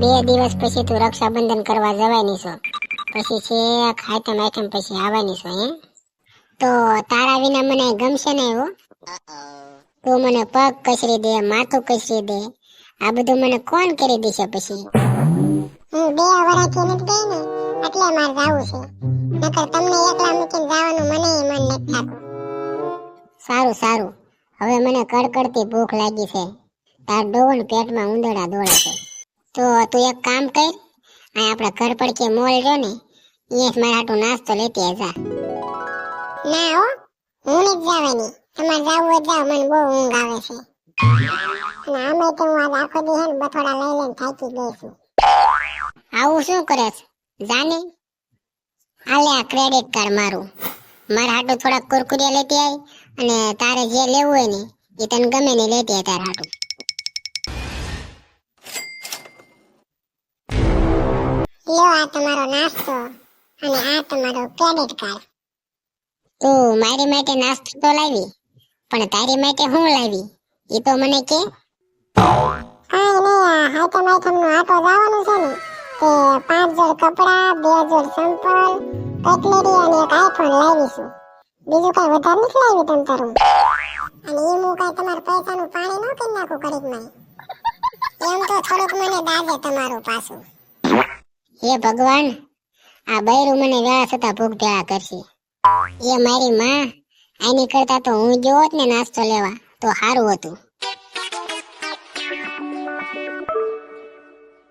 બે દિવસ પછી તું રક્ષાબંધન કરવા જવાની છો. પછી છે ખાતમ આઈટમ પછી આવવાની છો હે? તો તારા વિના મને ગમશે નહીં હો. તું મને પગ કસરી દે માથું કસરી દે. આ બધું મને કોણ કરી દેશે પછી? હું બે વર્ષથી નથી ગઈ ને એટલે મારે જાવું છે. નકર તમને એકલા મૂકીને જવાનું મને મન નથી થતું. સારું સારું. હવે મને કડકડતી ભૂખ લાગી છે. તાર ડોવન પેટમાં ઉંદરડા દોડે છે. તો તું એક કામ કર આ આપણા ઘર પડકે મોલ રહ્યો ને એ જ મારા હાટું નાસ્તો લેતી આજા. ના હો હું નથી જવાની. તમારે જાવું હોય જાવ મને બહુ ઊંઘ આવે છે. અને આમે તો હું આજ આખો દી હે ને બથોડા લઈ લઈને થાકી ગઈ છું. આવું શું કરે છે? જાને? આલે આ ક્રેડિટ કાર્ડ મારું. મારા હાટું થોડા કુરકુરિયા લેતી આવી અને તારે જે લેવું હોય ને એ તને ગમે ને લેતી તારા હાટું. લ્યો આ તમારો નાસ્તો અને આ તમારો ક્રેડિટ કાર્ડ તું મારી માટે નાસ્તો તો લાવી, પણ તારી માટે હું લાવી? એ તો મને કે. કાંઈ નહીં હાઈટમ આઈટમનું આટો જવાનું છે ને. તે પાંચ જોડ કપડા, બે જોડ સંપલ, કટલેરી અને એક આઈફોન લાવીશું. બીજું કઈ વધારે નથી લાવી તમ તારું અને એ હું કઈ તમારા પૈસાનું પાણી ન કરી નાખું ઘડીકમાં એમ તો થોડુંક મને દાજે તમારું પાછું. હે ભગવાન, આ બૈરું મને વ્યા થતા ભૂખ ભેળા કરશે. એ મારી માં, આની કરતા તો હું ગયો ને નાસ્તો લેવા, તો સારું હતું.